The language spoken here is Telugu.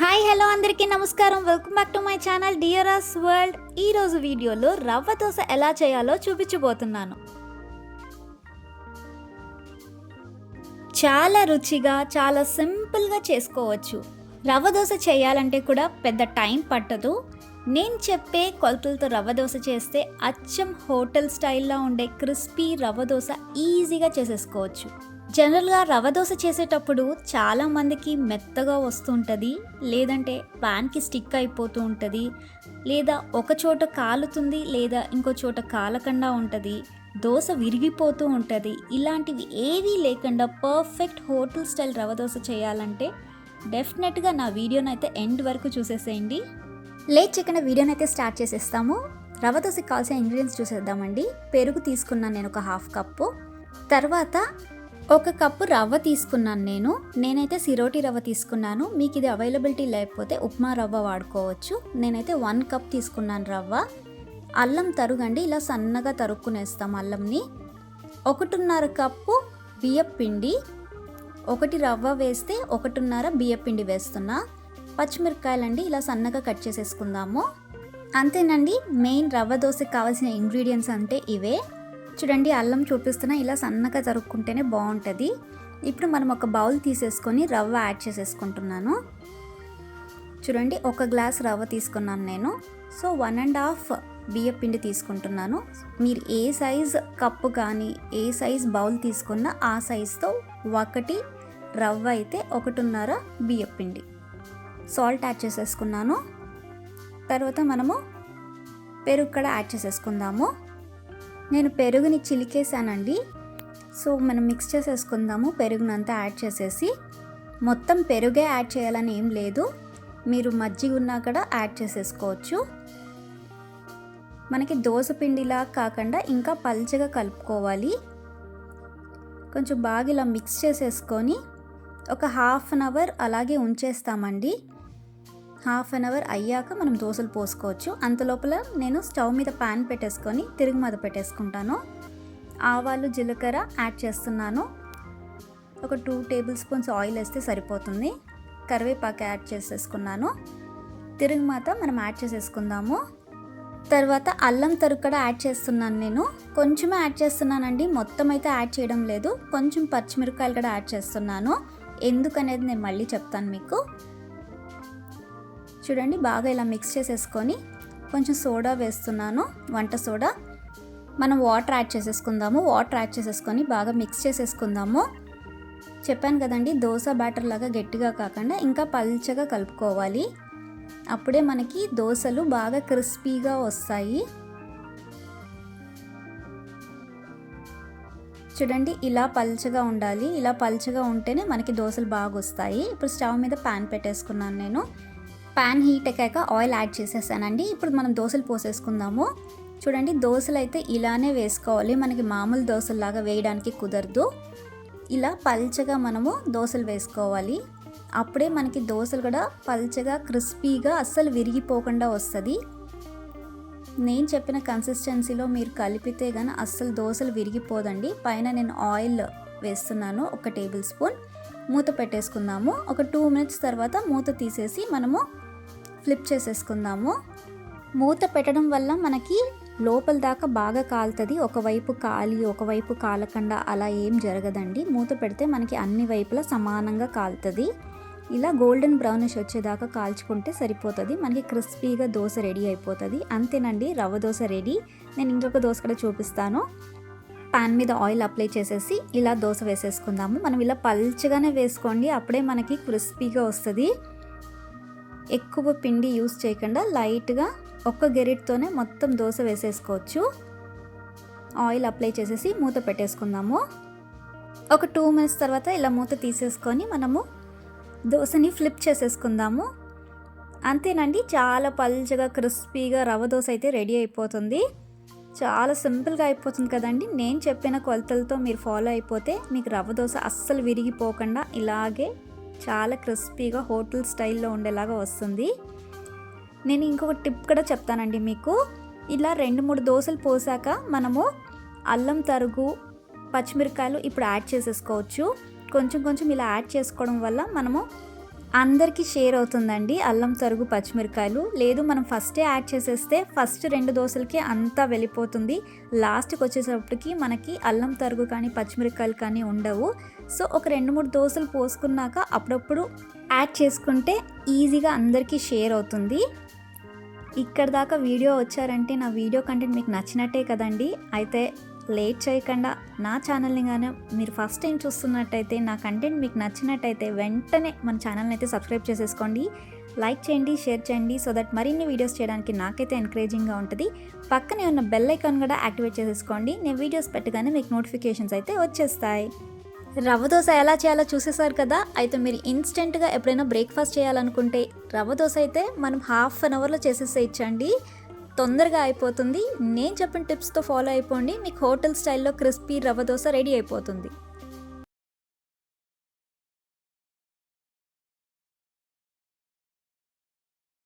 హాయ్ హలో అందరికీ నమస్కారం. Welcome back to my channel Diyara's world ఈరోజు వీడియోలో రవ్వ దోశ ఎలా చేయాలో చూపించబోతున్నాను. చాలా రుచిగా చాలా సింపుల్గా చేసుకోవచ్చు. రవ్వ దోశ చేయాలంటే కూడా పెద్ద టైం పట్టదు. నేను చెప్పే కొలతలతో రవ్వ దోశ చేస్తే అచ్చం హోటల్ స్టైల్లో ఉండే క్రిస్పీ రవ్వ దోశ ఈజీగా చేసేసుకోవచ్చు. జనరల్గా రవ దోశ చేసేటప్పుడు చాలామందికి మెత్తగా వస్తుంటుంది లేదంటే ప్యాన్కి స్టిక్ అయిపోతూ ఉంటుంది లేదా ఒక చోట కాలుతుంది లేదా ఇంకో చోట కాలకుండా ఉంటుంది దోశ విరిగిపోతూ ఉంటుంది. ఇలాంటివి ఏవీ లేకుండా perfect hotel style rava dosa చేయాలంటే డెఫినెట్గా నా వీడియోని అయితే ఎండ్ వరకు చూసేసేయండి. లేట్ చికెన్ వీడియోని అయితే స్టార్ట్ చేసేస్తాము. రవ దోశకి కావాల్సిన ఇంగ్రీడియంట్స్ చూసేద్దామండి. పెరుగు తీసుకున్నాను నేను ఒక హాఫ్ కప్పు. తర్వాత ఒక కప్పు రవ్వ తీసుకున్నాను నేను. నేనైతే సిరోటి రవ్వ తీసుకున్నాను. మీకు ఇది అవైలబిలిటీ లేకపోతే ఉప్మా రవ్వ వాడుకోవచ్చు. నేనైతే వన్ కప్ తీసుకున్నాను రవ్వ. అల్లం తరుగండి ఇలా సన్నగా తరుక్కునేస్తాం అల్లంని. ఒకటిన్నర కప్పు బియ్యం పిండి ఒకటి రవ్వ వేస్తే ఒకటిన్నర బియ్యం పిండి వేస్తున్నా. పచ్చిమిరపకాయలండి ఇలా సన్నగా కట్ చేసేసుకుందాము. అంతేనండి మెయిన్ రవ్వ దోశకి కావాల్సిన ఇంగ్రీడియంట్స్ అంటే ఇవే. చూడండి అల్లం చూపిస్తున్నా ఇలా సన్నగా జరుపుకుంటేనే బాగుంటుంది. ఇప్పుడు మనం ఒక బౌల్ తీసేసుకొని రవ్వ యాడ్ చేసేసుకుంటున్నాను. చూడండి ఒక గ్లాస్ రవ్వ తీసుకున్నాను నేను. సో వన్ అండ్ హాఫ్ బియ్య పిండి తీసుకుంటున్నాను. మీరు ఏ సైజ్ కప్పు కానీ ఏ సైజ్ బౌల్ తీసుకున్నా ఆ సైజ్తో ఒకటి రవ్వ అయితే ఒకటిన్నర బియ్య పిండి. సాల్ట్ యాడ్ చేసేసుకున్నాను. తర్వాత మనము పెరుగు కూడా యాడ్ చేసేసుకుందాము. నేను పెరుగుని చిలికేసానండి సో మనం మిక్స్ చేసేసుకుందాము. పెరుగునంతా యాడ్ చేసేసి మొత్తం పెరుగే యాడ్ చేయాలని ఏం లేదు. మీరు మజ్జిగ ఉన్నా కూడా యాడ్ చేసేసుకోవచ్చు. మనకి దోశ పిండిలా కాకుండా ఇంకా పల్చగా కలుపుకోవాలి. కొంచెం బాగా ఇలా మిక్స్ చేసేసుకొని ఒక హాఫ్ అన్ అవర్ అలాగే ఉంచేస్తామండి. హాఫ్ అన్ అవర్ అయ్యాక మనం దోశలు పోసుకోవచ్చు. అంత లోపల నేను స్టవ్ మీద ప్యాన్ పెట్టేసుకొని తిరుగు మీద పెట్టేసుకుంటాను. ఆవాలు జీలకర్ర యాడ్ చేస్తున్నాను. ఒక టూ టేబుల్ స్పూన్స్ ఆయిల్ వేస్తే సరిపోతుంది. కరివేపాకు యాడ్ చేసేసుకున్నాను. తిరుగు మాత మనం యాడ్ చేసేసుకుందాము. తర్వాత అల్లం తరుగు కూడా యాడ్ చేస్తున్నాను నేను. కొంచెమే యాడ్ చేస్తున్నానండి. మొత్తం అయితే యాడ్ చేయడం లేదు. కొంచెం పచ్చిమిరపకాయలు కూడా యాడ్ చేస్తున్నాను. ఎందుకనేది నేను మళ్ళీ చెప్తాను మీకు. చూడండి బాగా ఇలా మిక్స్ చేసేసుకొని కొంచెం సోడా వేస్తున్నాను వంట సోడా. మనం వాటర్ యాడ్ చేసేసుకుందాము వాటర్ యాడ్ చేసేసుకొని బాగా మిక్స్ చేసేసుకుందాము. చెప్పాను కదండి దోశ బ్యాటర్ లాగా గట్టిగా కాకుండా ఇంకా పల్చగా కలుపుకోవాలి. అప్పుడే మనకి దోశలు బాగా క్రిస్పీగా వస్తాయి. చూడండి ఇలా పల్చగా ఉండాలి. ఇలా పల్చగా ఉంటేనే మనకి దోశలు బాగా వస్తాయి. ఇప్పుడు స్టవ్ మీద ప్యాన్ పెట్టేసుకున్నాను నేను. ప్యాన్ హీట్ అయ్యాక ఆయిల్ యాడ్ చేసేసానండి. ఇప్పుడు మనం దోశలు పోసేసుకుందాము. చూడండి దోశలు అయితే ఇలానే వేసుకోవాలి. మనకి మామూలు దోశలాగా వేయడానికి కుదరదు. ఇలా పల్చగా మనము దోశలు వేసుకోవాలి. అప్పుడే మనకి దోశలు కూడా పల్చగా క్రిస్పీగా అస్సలు విరిగిపోకుండా వస్తుంది. నేను చెప్పిన కన్సిస్టెన్సీలో మీరు కలిపితే కానీ అస్సలు దోశలు విరిగిపోదండి. పైన నేను ఆయిల్ వేస్తున్నాను ఒక టేబుల్ స్పూన్. మూత పెట్టేసుకుందాము. ఒక టూ మినిట్స్ తర్వాత మూత తీసేసి మనము ఫ్లిప్ చేసేసుకుందాము. మూత పెట్టడం వల్ల మనకి లోపల దాకా బాగా కాలుతుంది. ఒకవైపు కాలి ఒకవైపు కాలకుండా అలా ఏం జరగదండి. మూత పెడితే మనకి అన్ని వైపులా సమానంగా కాలుతుంది. ఇలా గోల్డెన్ బ్రౌనిష్ వచ్చేదాకా కాల్చుకుంటే సరిపోతుంది. మనకి క్రిస్పీగా దోశ రెడీ అయిపోతుంది. అంతేనండి రవ్వ దోశ రెడీ. నేను ఇంకొక దోశ కూడా చూపిస్తాను. పాన్ మీద ఆయిల్ అప్లై చేసేసి ఇలా దోశ వేసేసుకుందాము. మనం ఇలా పల్చగానే వేసుకోండి. అప్పుడే మనకి క్రిస్పీగా వస్తుంది. ఎక్కువ పిండి యూస్ చేయకుండా లైట్గా ఒక్క గెరిట్తోనే మొత్తం దోశ వేసేసుకోవచ్చు. ఆయిల్ అప్లై చేసేసి మూత పెట్టేసుకుందాము. ఒక టూ మినిట్స్ తర్వాత ఇలా మూత తీసేసుకొని మనము దోశని ఫ్లిప్ చేసేసుకుందాము. అంతేనండి చాలా పల్చగా క్రిస్పీగా రవ్వ దోశ అయితే రెడీ అయిపోతుంది. చాలా సింపుల్గా అయిపోతుంది కదండి. నేను చెప్పిన కొలతలతో మీరు ఫాలో అయిపోతే మీకు రవ్వ దోశ అస్సలు విరిగిపోకుండా ఇలాగే చాలా క్రిస్పీగా హోటల్ స్టైల్లో ఉండేలాగా వస్తుంది. నేను ఇంకొక టిప్ కూడా చెప్తానండి మీకు. ఇలా రెండు మూడు దోశలు పోసాక మనము అల్లం తరుగు పచ్చిమిరకాయలు ఇప్పుడు యాడ్ చేసేసుకోవచ్చు. కొంచెం కొంచెం ఇలా యాడ్ చేసుకోవడం వల్ల మనము అందరికీ షేర్ అవుతుందండి. అల్లం తరుగు పచ్చిమిరకాయలు. లేదు మనం ఫస్టే యాడ్ చేసేస్తే ఫస్ట్ రెండు దోశలకి అంతా వెళ్ళిపోతుంది. లాస్ట్కి వచ్చేటప్పటికి మనకి అల్లం తరుగు కానీ పచ్చిమిరకాయలు కానీ ఉండవు. సో ఒక రెండు మూడు దోశలు పోసుకున్నాక అప్పుడప్పుడు యాడ్ చేసుకుంటే ఈజీగా అందరికీ షేర్ అవుతుంది. ఇక్కడ దాకా వీడియో వచ్చారంటే నా వీడియో కంటెంట్ మీకు నచ్చినట్టే కదండి. అయితే లేట్ చేయకుండా నా ఛానల్ని కానీ మీరు ఫస్ట్ టైం చూస్తున్నట్టయితే నా కంటెంట్ మీకు నచ్చినట్టయితే వెంటనే మన ఛానల్ని అయితే సబ్స్క్రైబ్ చేసేసుకోండి. లైక్ చేయండి షేర్ చేయండి సో దట్ మరిన్ని వీడియోస్ చేయడానికి నాకైతే ఎంకరేజింగ్గా ఉంటుంది. పక్కనే ఉన్న బెల్ ఐకాన్ కూడా యాక్టివేట్ చేసేసుకోండి. నేను వీడియోస్ పెట్టగానే మీకు నోటిఫికేషన్స్ అయితే వచ్చేస్తాయి. రవ్వ దోశ ఎలా చేయాలో చూసేసారు కదా? అయితే మీరు ఇన్స్టెంట్గా ఎప్పుడైనా బ్రేక్ఫాస్ట్ చేయాలనుకుంటే రవ్వ దోశ అయితే మనం హాఫ్ అన్ అవర్లో చేసేసేయచ్చండి. తొందరగా అయిపోతుంది. నేను చెప్పిన టిప్స్తో ఫాలో అయిపోండి. మీకు హోటల్ స్టైల్లో క్రిస్పీ రవ్వ దోశ రెడీ అయిపోతుంది.